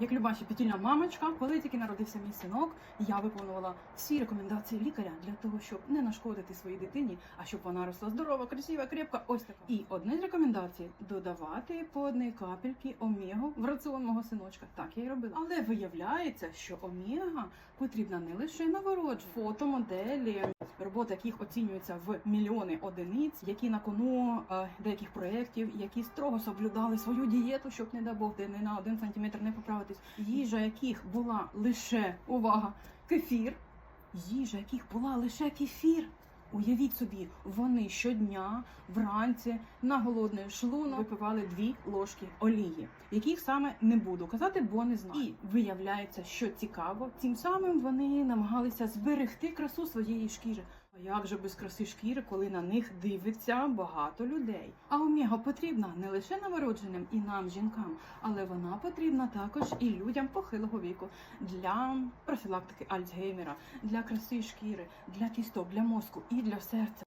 Як люба щепетільна мамочка, коли тільки народився мій синок, я виконувала всі рекомендації лікаря для того, щоб не нашкодити своїй дитині, а щоб вона росла здорова, красива, крепка. Ось така. І одна з рекомендацій додавати по одній капельки омегу в раціон мого синочка. Так я й робила. Але виявляється, що омега потрібна не лише на вирод, фотомоделі, роботи яких оцінюються в мільйони одиниць, які на кону е, деяких проєктів, які строго соблюдали свою дієту, щоб не дай Бог, де не на один сантиметр не поправитись. Їжа яких була лише увага, кефір, їжа яких була лише кефір. Уявіть собі, вони щодня вранці на голодний шлунок випивали дві ложки олії, яких саме не буду казати, бо не знаю. І виявляється, що цікаво, тим самим вони намагалися зберегти красу своєї шкіри. А як же без краси шкіри, коли на них дивиться багато людей? А омега потрібна не лише новородженим і нам, жінкам, але вона потрібна також і людям похилого віку для профілактики Альцгеймера, для краси шкіри, для кісток, для мозку і для серця.